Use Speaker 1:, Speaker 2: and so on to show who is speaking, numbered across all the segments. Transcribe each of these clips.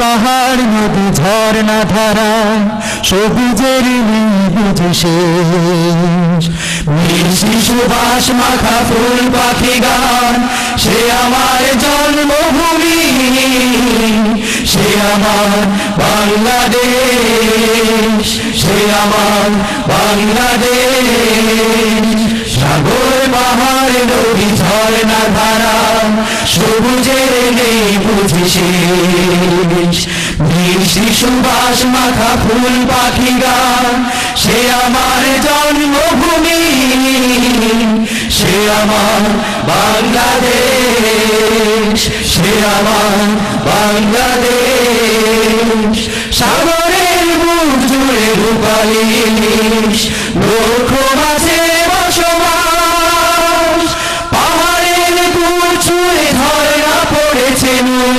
Speaker 1: পাহাড়, নদী, ঝর্ণা, ধারা, সবুজের নেই বুঝে শেষ মিষ্টি সুবাস মাখা ফুল, পাখি গান, সে আমার জন্মভূমি, সে আমার বাংলাদেশ, সে আমার বাংলাদেশ। সাগর, পাহাড়, নদী, ঝর্ণা, ধারা সবুজের নেই বুঝি শেষ বৃষ্টি সুবাস মাখা ফুল পাখি গান। সে আমার জন্মভূমি, সে আমার বাংলাদেশ, সে আমার বাংলাদেশ। সাগরের বুক জুড়ে রূপালী লক্ষ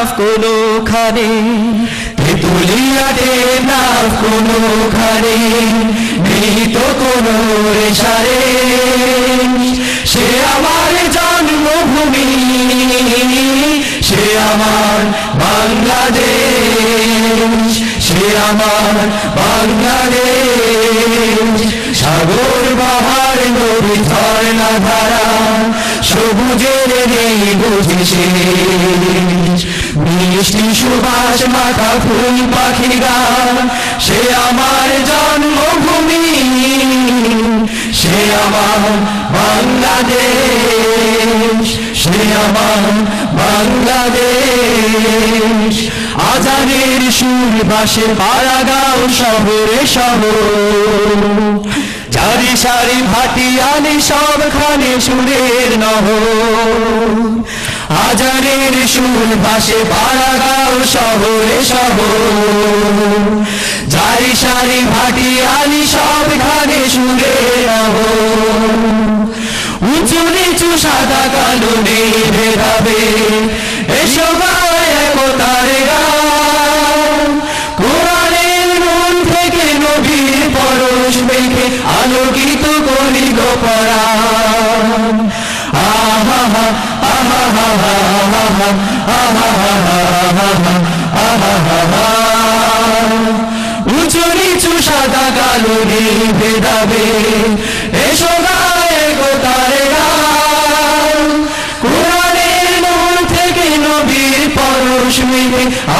Speaker 1: টেকনাফ কোনোখানে। তেতুলিয়া টেকনাফ কোনোখানে। নেই তো কোনো রেশারে সে আমার জন্মভূমি, সে আমার বাংলাদেশ, সে আমার বাংলাদেশ। সাগর, পাহাড়, নদী, ঝর্ণা, ধারা, সবুজের নেই বুঝি শেষ মিষ্টি সুবাস মাথা ফুল পাখি গান সে আমার জন্মভূমি, সে আমার বাংলাদেশ, সে আমার বাংলাদেশ। আজানের সুর বাসে পাড়াগাঁও শহরে শহর। চারি সারি ভাটিয়ালি সবখানে সুরের নহ হাজারের সুর ভাসে, পাড়াগাঁও শহরে শহর। জারি সারি ভাটি আলি সবখানে সুরে নহ উঁচু নিচু সাদা কালো নেই ভেদাবে এসো উঁচু নিচু সাদা কালো ভেদাবে এসো গায়ে গোতার কোরআনের মন নবীর পরশ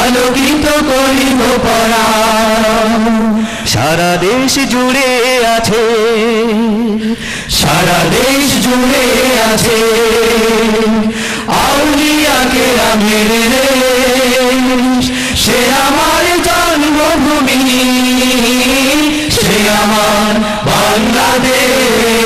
Speaker 1: আলোকিত করিব পরাণ। সারা দেশ জুড়ে আছে, সারা দেশ জুড়ে আছে। দেশ সে আমার জন্মভূমি, সে আমার বাংলাদেশ,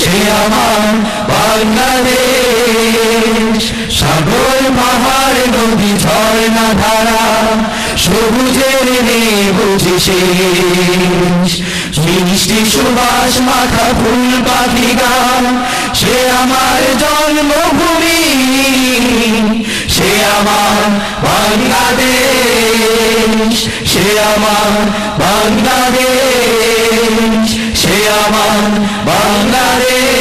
Speaker 1: সে আমার বাংলাদেশ। সাগর পাহাড়, নদী, ঝর্ণা, ধারা, সবুজের বুঝি শেষ। মিষ্টি সুবাস মাথা ফুল, পাখি গান, সে আমার জন্মভূমি। বাংলাদেশ সে আমার বাংলাদেশ সে আমার বাংলাদেশ।